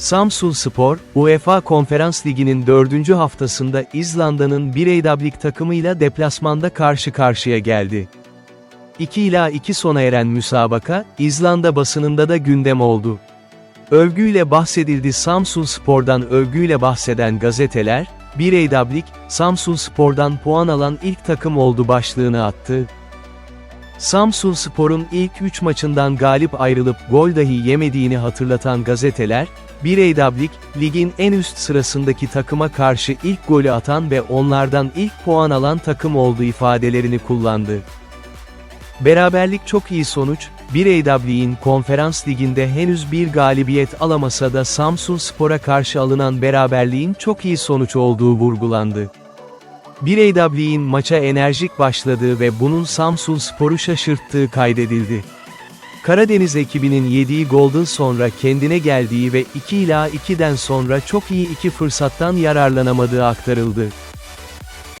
Samsun Spor, UEFA Konferans Ligi'nin dördüncü haftasında İzlanda'nın Breiðablik takımıyla deplasmanda karşı karşıya geldi. 2 ila 2 sona eren müsabaka, İzlanda basınında da gündem oldu. Övgüyle bahsedildi Samsun Spor'dan övgüyle bahseden gazeteler, Breiðablik, Samsun Spor'dan puan alan ilk takım oldu başlığını attı. Samsun Spor'un ilk 3 maçından galip ayrılıp gol dahi yemediğini hatırlatan gazeteler, Breiðablik, ligin en üst sırasındaki takıma karşı ilk golü atan ve onlardan ilk puan alan takım oldu ifadelerini kullandı. Beraberlik çok iyi sonuç, Breiðablik'in konferans liginde henüz bir galibiyet alamasa da Samsun Spor'a karşı alınan beraberliğin çok iyi sonuç olduğu vurgulandı. Breiðablik'in maça enerjik başladığı ve bunun Samsun Spor'u şaşırttığı kaydedildi. Karadeniz ekibinin yediği golden sonra kendine geldiği ve 2 ila 2'den sonra çok iyi iki fırsattan yararlanamadığı aktarıldı.